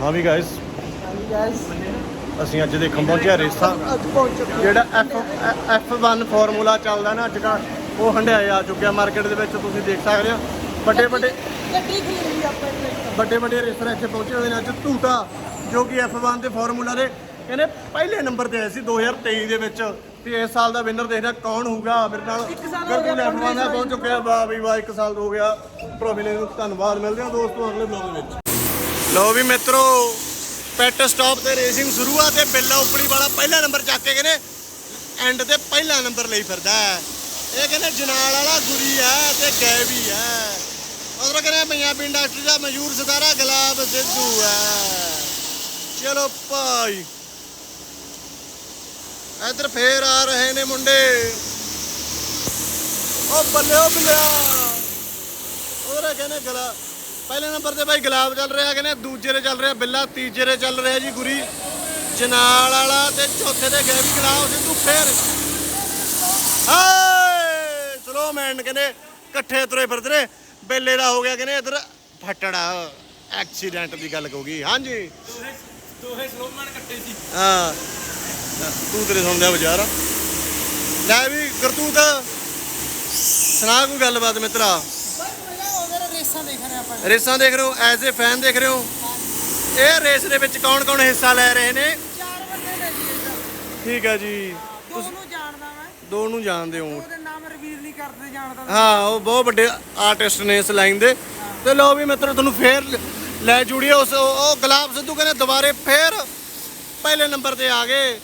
ਹਾਂ ਵੀ guys guys ਅਸੀਂ ਅੱਜ ਦੇਖਣ ਪਹੁੰਚਿਆ ਰੇਸਾਂ ਅੱਜ ਪਹੁੰਚ ਚੁੱਕੇ ਜਿਹੜਾ F F1 ਫਾਰਮੂਲਾ ਚੱਲਦਾ ਨਾ ਅੱਜ ਕੱਲ੍ਹ ਉਹ ਹੰਡਿਆਇਆ ਆ ਚੁੱਕਿਆ ਮਾਰਕੀਟ ਦੇ ਵਿੱਚ ਤੁਸੀਂ ਦੇਖ ਸਕਦੇ ਹੋ। ਵੱਡੇ ਵੱਡੇ ਗੱਡੀ ਖਰੀਦੀ ਆਪਾਂ ਨੇ ਵੱਡੇ ਵੱਡੇ ਰੇਸਰ ਇੱਥੇ ਪਹੁੰਚੇ ਹੋਏ ਨੇ ਅੱਜ ਝੂਟਾ ਜੋ ਕਿ F1 ਦੇ ਫਾਰਮੂਲਾ ਦੇ। ਕਹਿੰਦੇ ਪਹਿਲੇ ਨੰਬਰ ਤੇ ਆਏ ਸੀ 2023 ਦੇ ਵਿੱਚ। ਤੇ ਇਸ ਸਾਲ ਦਾ ਵਿਨਰ ਦੇਖਦਾ ਕੌਣ ਹੋਊਗਾ। ਮੇਰੇ ਨਾਲ ਸਾਲ ਹੋ ਗਿਆ ਬਿਲਕੁਲ F1 ਦਾ ਪਹੁੰਚ ਚੁੱਕਿਆ। ਵਾਹ ਵੀ ਵਾਹ ਇੱਕ ਸਾਲ ਹੋ ਗਿਆ। ਲੈਣ ਨੂੰ ਧੰਨਵਾਦ ਮਿਲਦੇ ਹਾਂ ਦੋਸਤੋ ਅਗਲੇ ਬਲੌਗ ਦੇ ਵਿੱਚ। ਲੋ ਵੀ ਮਿੱਤਰੋ ਪੈਟ ਸਟਾਪ ਤੇ ਰੇਸਿੰਗ ਸ਼ੁਰੂ ਆ ਤੇ ਬਿੱਲਾ ਉਪੜੀ ਵਾਲਾ ਪਹਿਲਾ ਨੰਬਰ ਚੱਕ ਕੇ ਕਹਿੰਦੇ ਐਂਡ ਤੇ ਪਹਿਲਾ ਨੰਬਰ ਲਈ ਫਿਰਦਾ ਹੈ। ਇਹ ਕਹਿੰਦੇ ਜਨਾਲ ਵਾਲਾ ਗੁਰੀ ਹੈ ਤੇ ਗੈਵੀ ਹੈ। ਉਧਰ ਕਹਿੰਦੇ ਪੰਜਾਬੀ ਇੰਡਸਟਰੀ ਦਾ ਮਸ਼ਹੂਰ ਸਿਤਾਰਾ ਗੁਲਾਬ ਸਿੱਧੂ ਹੈ। ਚਲੋ ਭਾਈ। ਇੱਧਰ ਫੇਰ ਆ ਰਹੇ ਨੇ ਮੁੰਡੇ। ਉਹ ਬੱਲੇ ਉਹ ਬਿੱਲਿਆ। ਉਧਰ ਕਹਿੰਦੇ ਗਲਾ ਪਹਿਲੇ ਨੰਬਰ ਤੇ ਭਾਈ ਗੁਲਾਬ ਚੱਲ ਰਿਹਾ ਕਹਿੰਦੇ ਦੂਜੇ ਤੇ ਚੱਲ ਰਿਹਾ ਬਿੱਲਾ ਤੀਜੇ ਤੇ ਚੱਲ ਰਿਹਾ ਜੀ ਗੁਰੀ। ਜਨਾਲ ਵਾਲਾ ਤੇ ਚੌਥੇ ਤੇ ਗੈਵੀ ਗੁਲਾਬ ਸਿੱਧੂ ਫੇਰ। ਹਾਏ! ਸਲੋ ਮੈਨ ਕਹਿੰਦੇ ਇਕੱਠੇ ਤੁਰੇ ਫਿਰਦੇ ਨੇ। ਬੇਲੇ ਦਾ ਹੋ ਗਿਆ ਕਹਿੰਦੇ ਇਧਰ ਫਟੜਾ। ਐਕਸੀਡੈਂਟ ਦੀ ਗੱਲ ਕਹੂਗੀ ਹਾਂਜੀ। ਦੋਹੇ ਸਲੋਮਨ ਕੱਟੇ ਸੀ। ਹਾਂ। ਤੂੰ ਤੇਰੇ ਸੁਣਦਾ ਬਾਜ਼ਾਰ। ਲੈ ਵੀ ਕਰਤੂਤ। ਸੁਣਾ ਕੋਈ ਗੱਲਬਾਤ ਮਿੱਤਰਾ? ਰੇਸਾਂ ਦੇਖ ਰਹੇ ਆਪਾਂ ਰੇਸਾਂ ਦੇਖ ਰਹੇ ਹੋ ਐਜ਼ ਏ ਫੈਨ ਦੇਖ ਰਹੇ ਹੋ। ਇਹ ਰੇਸ ਦੇ ਵਿੱਚ ਕੌਣ ਕੌਣ ਹਿੱਸਾ ਲੈ ਰਹੇ ਨੇ? ਚਾਰ ਬੰਦੇ ਨੇ ਜੀ। ਇਹਦਾ। ਠੀਕ ਹੈ ਜੀ। ਦੋ ਨੂੰ ਜਾਣਦਾ ਮੈਂ। ਦੋ ਨੂੰ ਜਾਣਦੇ ਹੋ। ਉਹਦੇ ਨਾਮ ਰਿਵੀਲ ਨਹੀਂ ਕਰਦੇ ਜਾਣਦਾ ਹਾਂ ਉਹ ਬਹੁਤ ਵੱਡੇ ਆਰਟਿਸਟ ਨੇ ਇਸ ਲਾਈਨ ਦੇ। ਤੇ ਲੋ ਵੀ ਮਿੱਤਰੋ ਤੁਹਾਨੂੰ ਫੇਰ ਲੈ ਜੁੜੀਏ ਉਸ ਉਹ ਉਹ ਗੁਲਾਬ ਸਿੱਧੂ ਕਹਿੰਦੇ ਦੁਬਾਰੇ ਫੇਰ ਪਹਿਲੇ ਨੰਬਰ ਤੇ ਆ ਗਏ।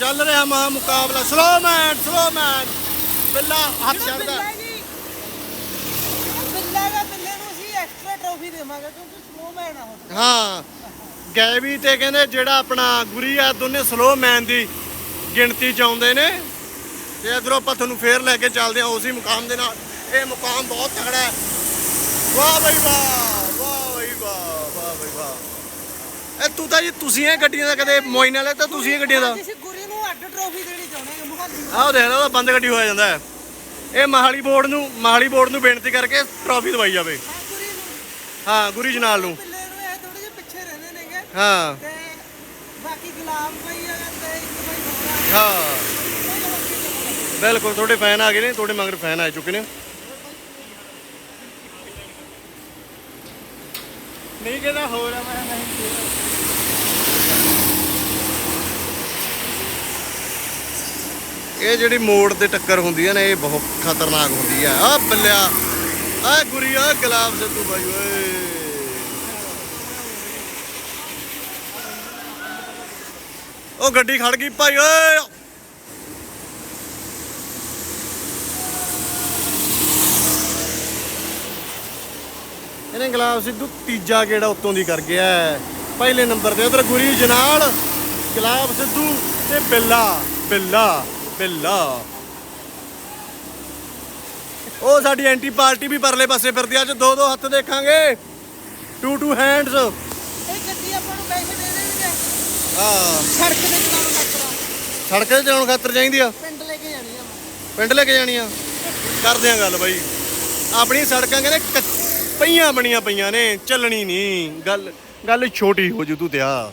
ਚੱਲ ਰਿਹਾ ਮਹਾ ਮੁਕਾਬਲਾ ਸਲੋ ਮੈਨ ਸਲੋ ਮੈਨ ਬਿੱਲਾ ਹੱਥ ਛੱਡਦਾ ਬਿੱਲਾ ਜੀ ਬਿੱਲਾ ਦਾ ਬਿੱਲੇ ਨੂੰ ਅਸੀਂ ਐਕਸਟਰਾ ਟਰੋਫੀ ਦੇਵਾਂਗੇ ਕਿਉਂਕਿ ਸਲੋ ਮੈਨ ਆ ਉਹ। ਹਾਂ ਗੈਵੀ ਤੇ ਕਹਿੰਦੇ ਜਿਹੜਾ ਆਪਣਾ ਗੁਰੀ ਆ ਦੋਨੇ ਸਲੋ ਮੈਨ ਦੀ ਗਿਣਤੀ ਚ ਆਉਂਦੇ ਨੇ। ਤੇ ਇਧਰੋਂ ਆਪਾਂ ਤੁਹਾਨੂੰ ਫੇਰ ਲੈ ਕੇ ਚੱਲਦੇ ਹਾਂ ਉਸੇ ਮੁਕਾਮ ਦੇ ਨਾਲ। ਇਹ ਮੁਕਾਮ ਬਹੁਤ ਤਗੜਾ ਹੈ। ਵਾਹ ਬਈ ਵਾਹ ਵਾਹ ਬਈ ਵਾਹ ਵਾਹ ਬਈ ਵਾਹ। ਇਹ ਤੂੰ ਤਾਂ ਜੀ ਤੁਸੀਂ ਇਹ ਗੱਡੀਆਂ ਦਾ ਕਦੇ ਮੋਇਨ ਵਾਲੇ ਤਾਂ ਤੁਸੀਂ ਇਹ ਗੱਡੀਆਂ ਦਾ? ਅਸੀਂ ਗੁਰੀ ਨੂੰ ਅੱਡ ਟਰੋਫੀ ਦੇਣੀ ਚਾਹੁੰਦੇ ਹਾਂ ਮੁਹਾਲੀ ਆਹ ਦੇਖ ਲਓ ਬੰਦ ਗੱਡੀ ਹੋਇਆ ਜਾਂਦਾ ਹੈ। ਇਹ ਮਹਾਲੀ ਬੋਰਡ ਨੂੰ ਮਹਾਲੀ ਬੋਰਡ ਨੂੰ ਬੇਨਤੀ ਕਰਕੇ ਟਰਾਫੀ ਦਵਾਈ ਜਾਵੇ। ਹਾਂ ਗੁਰੀ ਜਨਾਲ ਨੂੰ। ਬਿੱਲੇ ਨੂੰ ਇਹ ਥੋੜੇ ਜਿਹੇ ਪਿੱਛੇ ਰਹਿੰਦੇ ਨੇਗੇ। ਹਾਂ। ਤੇ ਬਾਕੀ ਗੁਲਾਬ ਭਾਈ ਆ ਤੇ ਇੱਕ ਭਾਈ ਹੋਰ ਆ ਹਾਂ। ਕੋਈ ਹੋਰ ਕੀ ਕਰਨਾ। ਬਿਲਕੁਲ ਤੁਹਾਡੇ ਫੈਨ ਆ ਗਏ ਨੇ ਤੁਹਾਡੇ ਮਗਰ ਫੈਨ ਆ ਚੁੱਕੇ ਨੇ। ਨਹੀਂ ਕਹਿੰਦਾ ਹੋਰ ਆ ਮੈਂ ਨਹੀਂ ਇਹ ਜਿਹੜੀ ਮੋੜ ਤੇ ਟੱਕਰ ਹੁੰਦੀ ਹੈ ਨਾ ਇਹ ਬਹੁਤ ਖਤਰਨਾਕ ਹੁੰਦੀ ਹੈ ਆ ਬੱਲਿਆ। ਆ ਗੁਰੀ, ਆ ਗੁਲਾਬ ਸਿੱਧੂ ਬਾਈ, ਓਏ। ਉਹ ਗੱਡੀ ਖੜ ਗਈ ਭਾਈ, ਓਏ। ਇਹਨੇ ਗੁਲਾਬ ਸਿੱਧੂ ਤੀਜਾ ਕਿਹੜਾ ਉੱਤੋਂ ਦੀ ਕਰ ਗਿਆ ਪਹਿਲੇ ਨੰਬਰ ਤੇ ਉਧਰ ਗੁਰੀ ਜਨਾਲ, ਗੁਲਾਬ ਸਿੱਧੂ ਤੇ ਬਿੱਲਾ ਬਿੱਲਾ ਬਿੱਲਾ। ਉਹ ਸਾਡੀ ਐਂਟੀ ਪਾਰਟੀ ਵੀ ਪਰਲੇ ਪਾਸੇ ਫਿਰਦੀ ਆ, ਅੱਜ ਦੋ ਦੋ ਹੱਥ ਦੇਖਾਂਗੇ। ਟੂ ਟੂ ਹੈਂਡਸ ਇਹ ਗੱਡੀ ਆਪਾਂ ਨੂੰ ਪੈਸੇ ਦੇ ਦੇਣਗੇ। ਹਾਂ। ਸੜਕ ਤੇ ਚਲਾਉਣ ਖਾਤਰ ਸੜਕ ਤੇ ਜਾਣ ਖਾਤਰ ਚਾਹੀਦੀ ਆ। ਪਿੰਡ ਲੈ ਕੇ ਜਾਣੀ ਆ। ਪਿੰਡ ਲੈ ਕੇ ਜਾਣੀ ਆ। ਕਰਦੇ ਆ ਗੱਲ ਬਾਈ। ਆਪਣੀ ਸੜਕਾਂ ਕਹਿੰਦੇ ਪਈਆਂ ਬਣੀਆਂ ਪਈਆਂ ਨੇ ਚੱਲਣੀ ਨਹੀਂ। ਗੱਲ ਗੱਲ ਛੋਟੀ ਹੋ ਜੂ ਤੂੰ ਤੇ ਆ।